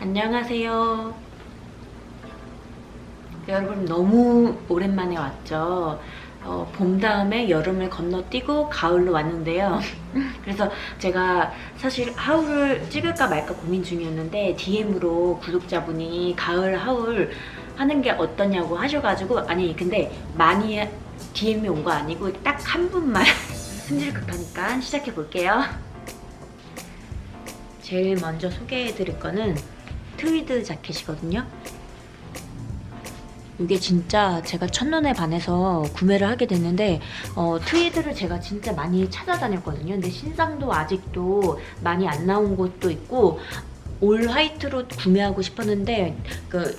안녕하세요. 여러분 너무 오랜만에 왔죠. 어, 봄 다음에 여름을 건너뛰고 가을로 왔는데요. 그래서 제가 사실 하울을 찍을까 말까 고민 중이었는데 DM으로 구독자분이 가을 하울 하는 게 어떠냐고 하셔가지고 아니 근데 많이 DM이 온 거 아니고 딱 한 분만 승질 급하니까 시작해 볼게요. 제일 먼저 소개해 드릴 거는 트위드 자켓이거든요. 이게 진짜 제가 첫눈에 반해서 구매를 하게 됐는데 어, 트위드를 제가 진짜 많이 찾아다녔거든요. 근데 신상도 아직도 많이 안 나온 곳도 있고 올 화이트로 구매하고 싶었는데 그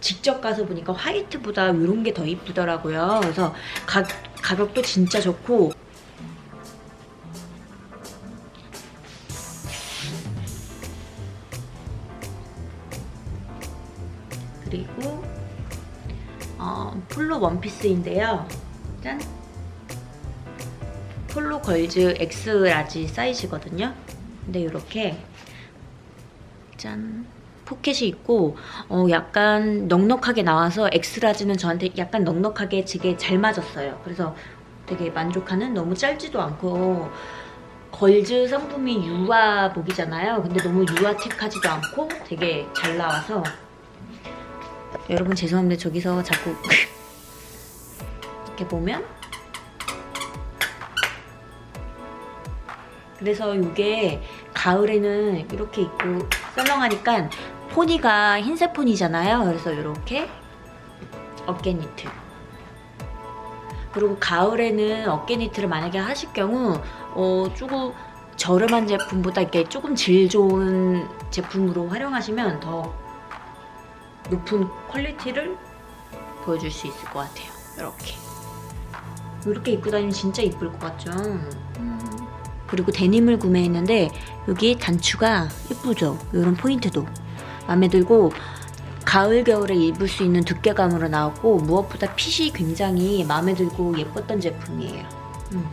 직접 가서 보니까 화이트보다 이런 게 더 이쁘더라고요. 그래서 가, 가격도 진짜 좋고 그리고 어, 폴로 원피스인데요. 짠! 폴로 걸즈 X 라지 사이즈거든요. 근데 이렇게 짠 포켓이 있고 어, 약간 넉넉하게 나와서 X 라지는 저한테 약간 넉넉하게 되게 잘 맞았어요. 그래서 되게 만족하는 너무 짧지도 않고 걸즈 상품이 유아복이잖아요. 근데 너무 유아틱하지도 않고 되게 잘 나와서 여러분 죄송한데 저기서 자꾸 이렇게 보면? 그래서 이게 가을에는 이렇게 입고 썰렁하니까 포니가 흰색 포니잖아요. 그래서 이렇게 어깨 니트. 그리고 가을에는 어깨 니트를 만약에 하실 경우 어, 조금 저렴한 제품보다 이렇게 조금 질 좋은 제품으로 활용하시면 더 높은 퀄리티를 보여줄 수 있을 것 같아요. 이렇게 이렇게 입고 다니면 진짜 이쁠 것 같죠? 음. 그리고 데님을 구매했는데 여기 단추가 예쁘죠? 이런 포인트도 마음에 들고 가을 겨울에 입을 수 있는 두께감으로 나왔고 무엇보다 핏이 굉장히 마음에 들고 예뻤던 제품이에요. 음.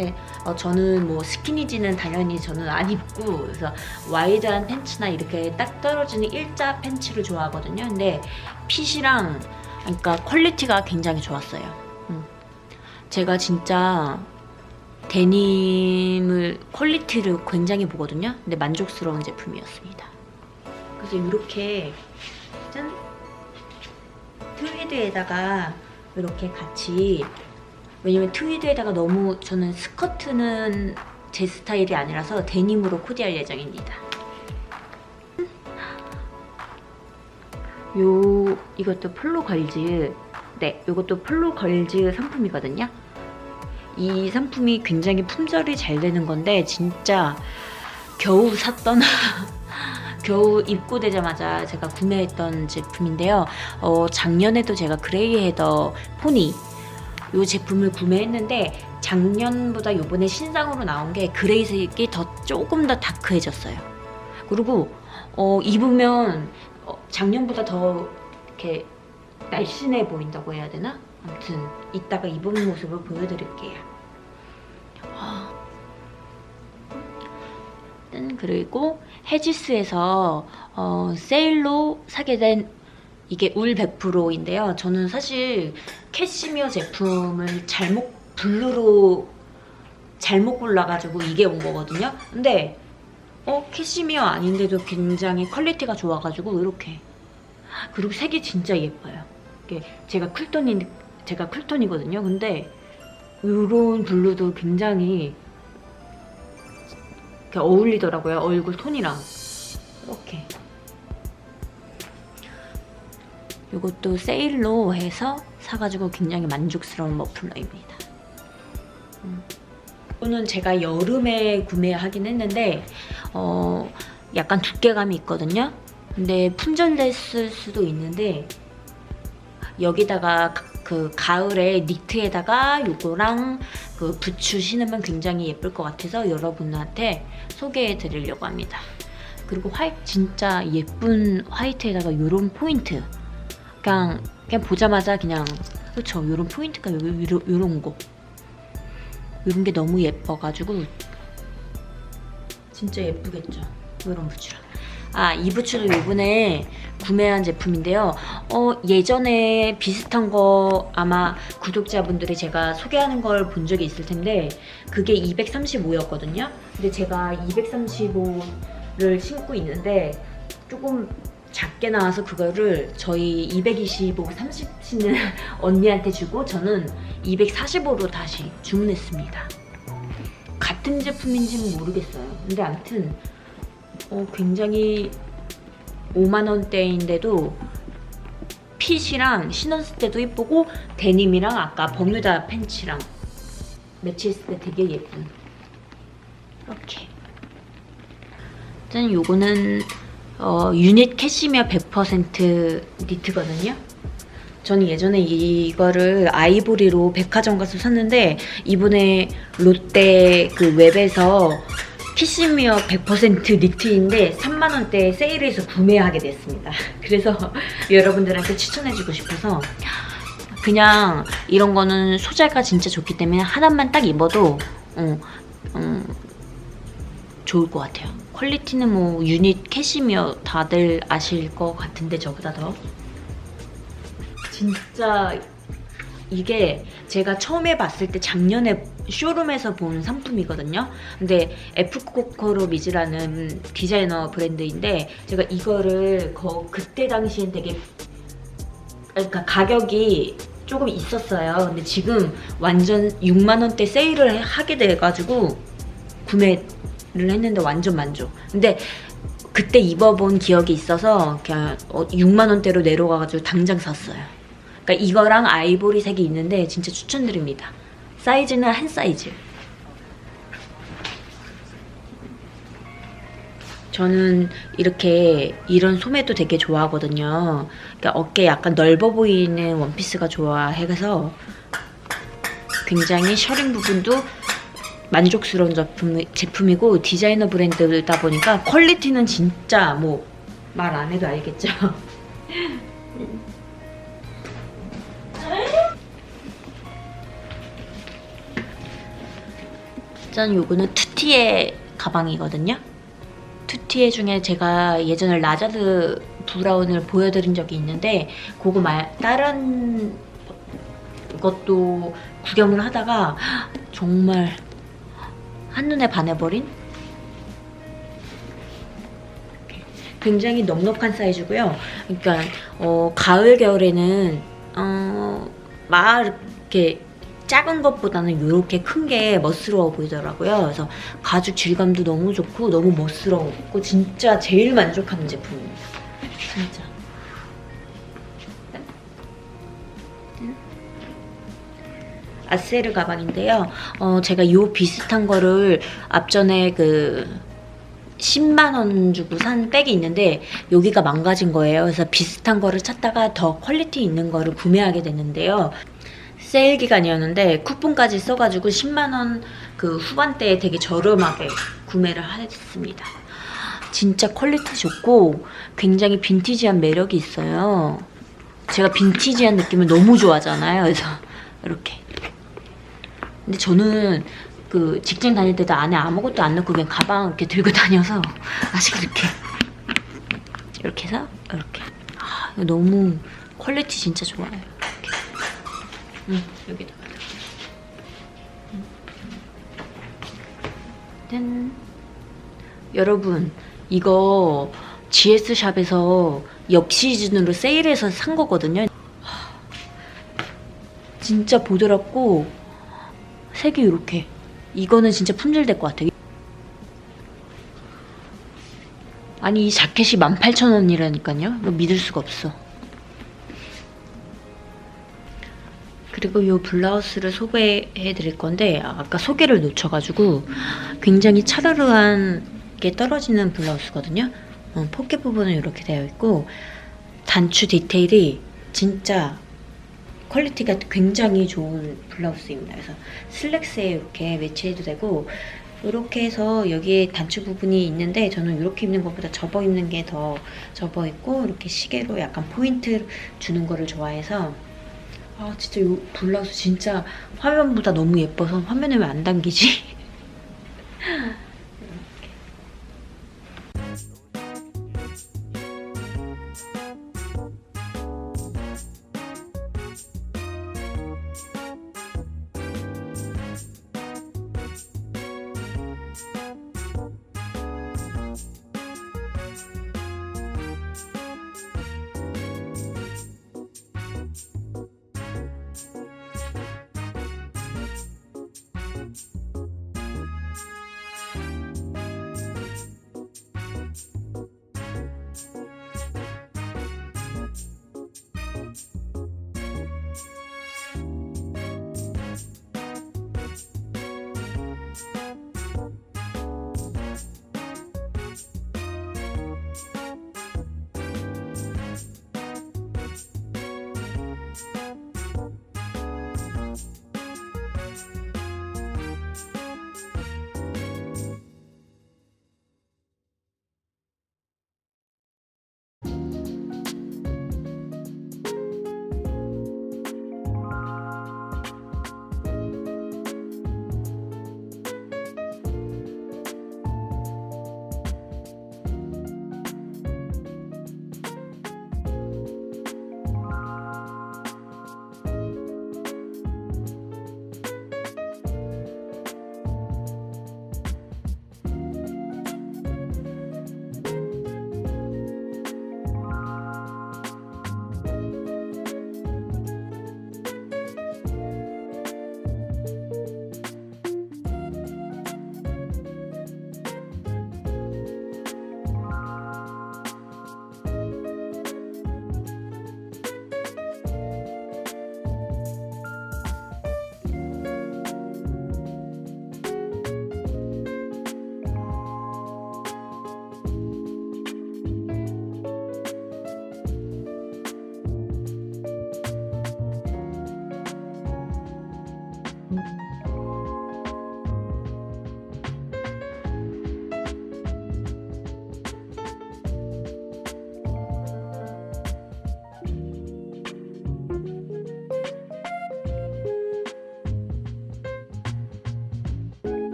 이렇게 어, 저는 뭐 스키니지는 당연히 저는 안 입고 그래서 와이드한 팬츠나 이렇게 딱 떨어지는 일자 팬츠를 좋아하거든요. 근데 핏이랑 그러니까 퀄리티가 굉장히 좋았어요. 음. 제가 진짜 데님을 퀄리티를 굉장히 보거든요. 근데 만족스러운 제품이었습니다. 그래서 이렇게 짠 트위드에다가 이렇게 같이 왜냐면 트위드에다가 너무 저는 스커트는 제 스타일이 아니라서 데님으로 코디할 예정입니다. 요 이것도 폴로 걸즈 네 이것도 폴로 걸즈 상품이거든요. 이 상품이 굉장히 품절이 잘 되는 건데 진짜 겨우 샀던 겨우 입고되자마자 제가 구매했던 제품인데요. 어, 작년에도 제가 그레이 헤더 포니 이 제품을 구매했는데 작년보다 요번에 신상으로 나온 게 그레이색이 더 조금 더 다크해졌어요. 그리고 어, 입으면 어, 작년보다 더 이렇게 날씬해 보인다고 해야 되나? 아무튼 이따가 입은 모습을 보여드릴게요. 아. 짠, 그리고 헤지스에서 어, 세일로 사게 된 이게 울 100%인데요. 저는 사실 캐시미어 제품을 잘못 블루로 잘못 골라가지고 이게 온 거거든요. 근데 어 캐시미어 아닌데도 굉장히 퀄리티가 좋아가지고 이렇게 그리고 색이 진짜 예뻐요. 이게 제가 쿨톤이 제가 쿨톤이거든요. 근데 이런 블루도 굉장히 어울리더라고요. 얼굴 톤이랑 이렇게. 이것도 세일로 해서 사가지고 굉장히 만족스러운 머플러입니다. 음. 이거는 제가 여름에 구매하긴 했는데 어, 약간 두께감이 있거든요. 근데 품절됐을 수도 있는데 여기다가 가- 그 가을에 니트에다가 요거랑 그 부츠 신으면 굉장히 예쁠 것 같아서 여러분한테 소개해 드리려고 합니다. 그리고 화이 진짜 예쁜 화이트에다가 요런 포인트 그냥 그냥 보자마자 그냥 그쵸 요런 포인트가 요, 요, 요런 거 요런 게 너무 예뻐가지고 진짜 예쁘겠죠 요런 부츠랑 아, 이 부츠도 요번에 구매한 제품인데요. 어, 예전에 비슷한 거 아마 구독자분들이 제가 소개하는 걸 본 적이 있을 텐데 그게 235였거든요. 근데 제가 235를 신고 있는데 조금 작게 나와서 그거를 저희 225, 30 신는 언니한테 주고 저는 245로 다시 주문했습니다. 같은 제품인지는 모르겠어요. 근데 아무튼 어, 굉장히 5만 원대인데도 핏이랑 신었을 때도 예쁘고 데님이랑 아까 버뮤다 팬츠랑 매치했을 때 되게 예쁜 이렇게 일단 요거는 어, 유닛 캐시미어 100% 니트거든요 저는 예전에 이거를 아이보리로 백화점 가서 샀는데 이번에 롯데 그 웹에서 키시미어 100% 니트인데 3만원대 세일해서 구매하게 됐습니다. 그래서 여러분들한테 추천해주고 싶어서 그냥 이런 거는 소재가 진짜 좋기 때문에 하나만 딱 입어도 어, 음, 좋을 것 같아요. 퀄리티는 뭐 유닛 캐시미어 다들 아실 것 같은데 저보다 더 진짜 이게 제가 처음에 봤을 때 작년에 쇼룸에서 본 상품이거든요. 근데 에프코코로 미즈라는 디자이너 브랜드인데 제가 이거를 거 그때 당시엔 되게 그러니까 가격이 조금 있었어요. 근데 지금 완전 6만 원대 세일을 하게 돼가지고 구매 를 했는데 완전 만족. 근데 그때 입어본 기억이 있어서 그냥 6만 원대로 내려가가지고 당장 샀어요. 그러니까 이거랑 아이보리 색이 있는데 진짜 추천드립니다. 사이즈는 한 사이즈. 저는 이렇게 이런 소매도 되게 좋아하거든요. 그러니까 어깨 약간 넓어 보이는 원피스가 좋아해서 굉장히 셔링 부분도 만족스러운 제품, 제품이고 디자이너 브랜드다 보니까 퀄리티는 진짜 뭐 말 안 해도 알겠죠. 짠 요거는 투티의 가방이거든요. 투티의 중에 제가 예전에 라자드 브라운을 보여드린 적이 있는데 그거 말 다른 것도 구경을 하다가 정말 한눈에 반해버린 굉장히 넉넉한 사이즈고요. 그러니까 어, 가을 겨울에는 어, 막 이렇게 작은 것보다는 이렇게 큰 게 멋스러워 보이더라고요. 그래서 가죽 질감도 너무 좋고 너무 멋스러웠고 진짜 제일 만족하는 제품입니다. 진짜. 아세르 가방인데요. 어, 제가 이 비슷한 거를 앞전에 그 10만 원 주고 산 백이 있는데 여기가 망가진 거예요. 그래서 비슷한 거를 찾다가 더 퀄리티 있는 거를 구매하게 됐는데요. 세일 기간이었는데 쿠폰까지 써가지고 10만 원 그 후반대에 되게 저렴하게 구매를 했습니다. 진짜 퀄리티 좋고 굉장히 빈티지한 매력이 있어요. 제가 빈티지한 느낌을 너무 좋아하잖아요. 그래서 이렇게. 근데 저는 그 직장 다닐 때도 안에 아무것도 안 넣고 그냥 가방 이렇게 들고 다녀서 아직 이렇게 이렇게 해서 이렇게 아, 너무 퀄리티 진짜 좋아요. 이렇게. 응, 여기다가. 응. 짠. 여러분, 이거 GS 샵에서 옆 시즌으로 세일해서 산 거거든요. 하, 진짜 부드럽고 색이 이렇게. 이거는 진짜 품절될 것 같아요. 아니 이 자켓이 18,000원이라니까요. 이거 믿을 수가 없어. 그리고 이 블라우스를 소개해 드릴 건데 아까 소개를 놓쳐가지고 굉장히 차르르한 게 떨어지는 블라우스거든요. 어, 포켓 부분은 이렇게 되어 있고 단추 디테일이 진짜 퀄리티가 굉장히 좋은 블라우스입니다. 그래서 슬랙스에 이렇게 매치해도 되고 이렇게 해서 여기에 단추 부분이 있는데 저는 이렇게 입는 것보다 접어 입는 게 더 접어 있고 이렇게 시계로 약간 포인트 주는 거를 좋아해서 아 진짜 이 블라우스 진짜 화면보다 너무 예뻐서 화면에 왜안 당기지?